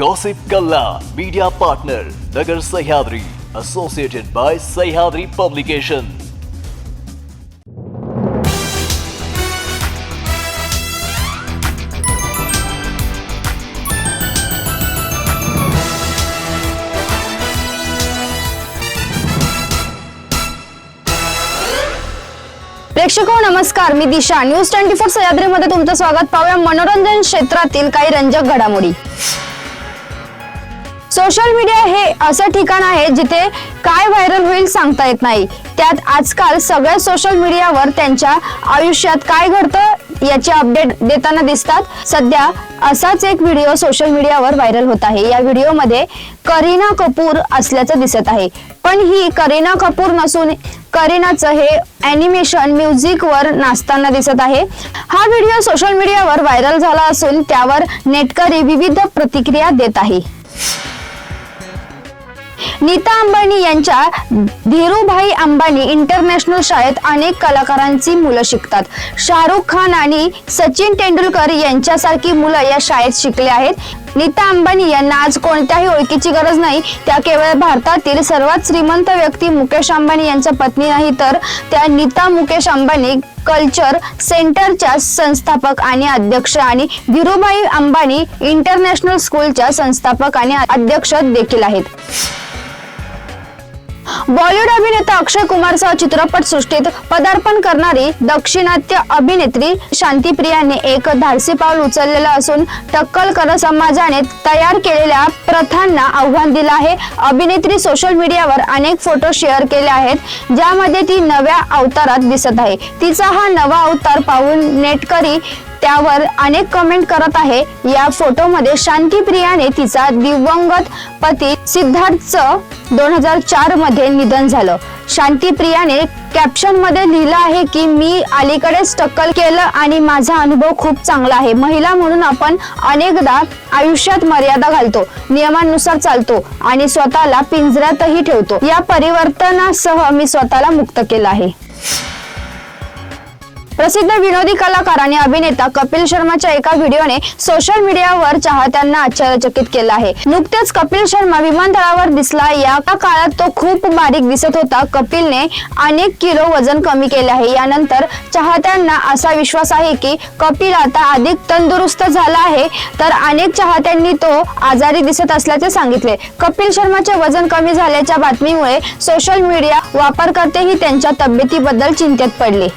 Gossip Kalla, media partner, Nagar Sahyadri, associated by Sahyadri Publication. प्रेक्षको नमस्कार मी Disha news twenty four सह्याद्रीमध्ये तुमचं स्वागत पाहूया मनोरंजन क्षेत्रातील काही रंजक घडामोडी सोशल मीडिया हे असं ठिकाण आहे जिथे काय व्हायरल होईल सांगता येत नाही. त्यात आजकाल सगळ्या सोशल मीडियावर त्यांच्या आयुष्यात काय घडतं याचे अपडेट देताना दिसतात. सध्या असाच एक व्हिडिओ सोशल मीडियावर व्हायरल होत आहे. या व्हिडिओमध्ये करीना कपूर असल्याचं दिसत आहे. पण ही करीना कपूर नसून करीनाचं हे अॅनिमेशन म्युझिकवर नाचताना दिसत आहे. हा व्हिडिओ सोशल मीडियावर व्हायरल झाला असून त्यावर नेटकरी विविध प्रतिक्रिया देत आहे. नीता अंबानी यांच्या धीरूभाई अंबानी इंटरनॅशनल शाळेत अनेक कलाकारांची मुलं शिकतात. शाहरुख खान आणि सचिन तेंडुलकर यांच्यासारखी मुलं या शाळेत शिकले आहेत. नीता अंबानी यांना आज कोणत्याही ओळखीची गरज नाही. त्या केवळ भारतातील सर्वात श्रीमंत व्यक्ती मुकेश अंबानी यांच्या पत्नी नाही तर त्या नीता मुकेश अंबानी कल्चर सेंटरच्या संस्थापक आणि अध्यक्ष आणि धीरूभाई अंबानी इंटरनॅशनल स्कूलच्या संस्थापक आणि अध्यक्ष देखील आहेत. बॉलिवूड अभिनेता अक्षय कुमारसह चित्रपट सृष्टीत पदार्पण करणारी दक्षिणात्य अभिनेत्री शांती प्रियाने एक धाडसी पाऊल उचललेलं असून टक्कल कर समाजाने तयार केलेल्या प्रथांना आव्हान दिलं आहे. अभिनेत्री सोशल मीडियावर अनेक फोटो शेअर केले आहेत ज्यामध्ये ती नव्या अवतारात दिसत आहे. तिचा हा नवा अवतार पाहून नेटकरी त्यावर अनेक कमेंट करत आहे. या फोटोमध्ये शांती प्रियाने तिचा दिवंगत पती सिद्धार्थचं दोन हजार चारमध्ये निधन झालं. शांती प्रियाने कॅप्शनमध्ये लिहिलं आहे की मी अलीकडेच टक्कल केलं आणि माझा अनुभव खूप चांगला आहे. महिला म्हणून आपण अनेकदा आयुष्यात मर्यादा घालतो नियमानुसार चालतो आणि स्वतःला पिंजऱ्यातही ठेवतो. या परिवर्तनासह मी स्वतःला मुक्त केलं आहे. प्रसिद्ध विनोदी कलाकार आणि अभिनेता कपिल शर्माच्या एका व्हिडिओने सोशल मीडियावर चाहत्यांना आश्चर्यचकित केलं आहे. नुकतेच कपिल शर्मा विमानतळावर दिसला. या काळात तो खूप बारीक दिसत होता. कपिलने अनेक किलो वजन कमी केले आहे. यानंतर चाहत्यांना असा विश्वास आहे की कपिल आता अधिक तंदुरुस्त झाला आहे. तर अनेक चाहत्यांनी तो आजारी दिसत असल्याचे सांगितले. कपिल शर्माचे वजन कमी झाल्याच्या बातमीमुळे सोशल मीडिया वापरकर्तेही त्यांच्या तब्येतीबद्दल चिंतेत पडले.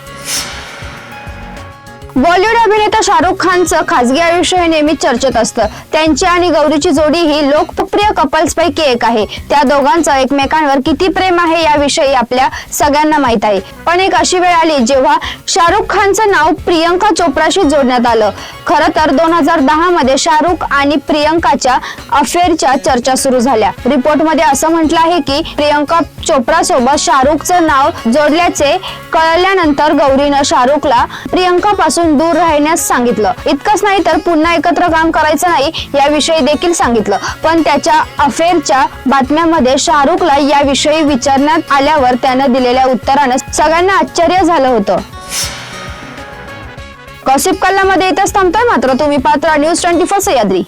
बॉलिवूड अभिनेता शाहरुख खानचं खासगी आयुष्य हे नेहमी चर्चेत असतं. त्यांची आणि गौरीची जोडी ही लोकप्रिय कपल्स पैकी एक आहे. त्या दोघांचं एकमेकांवर किती प्रेम आहे याविषयी आपल्या सगळ्यांना माहीत आहे. पण एक अशी वेळ आली जेव्हा शाहरुख खानचं नाव प्रियंका चोप्राशी जोडण्यात आलं. खरं तर दोन हजार दहा मध्ये शाहरुख आणि प्रियंकाच्या अफेअरच्या चर्चा सुरू झाल्या. रिपोर्टमध्ये असं म्हटलं आहे की प्रियंका चोप्रा सोबत शाहरुखचं नाव जोडल्याचे कळल्यानंतर गौरीनं शाहरुखला प्रियंका पासून पासून दूर राहण्यास सांगितलं. इतकंच नाही तर पुन्हा एकत्र काम करायचं नाही याविषयी देखील सांगितलं. पण त्याच्या अफेअरच्या बातम्यामध्ये शाहरुखला याविषयी विचारण्यात आल्यावर त्यानं दिलेल्या उत्तरानं सगळ्यांना आश्चर्य झालं होतं. गॉसिप कल्लामध्ये इथंच थांबतोय मात्र. तुम्ही पात्र न्यूज ट्वेंटी फोर सह्याद्री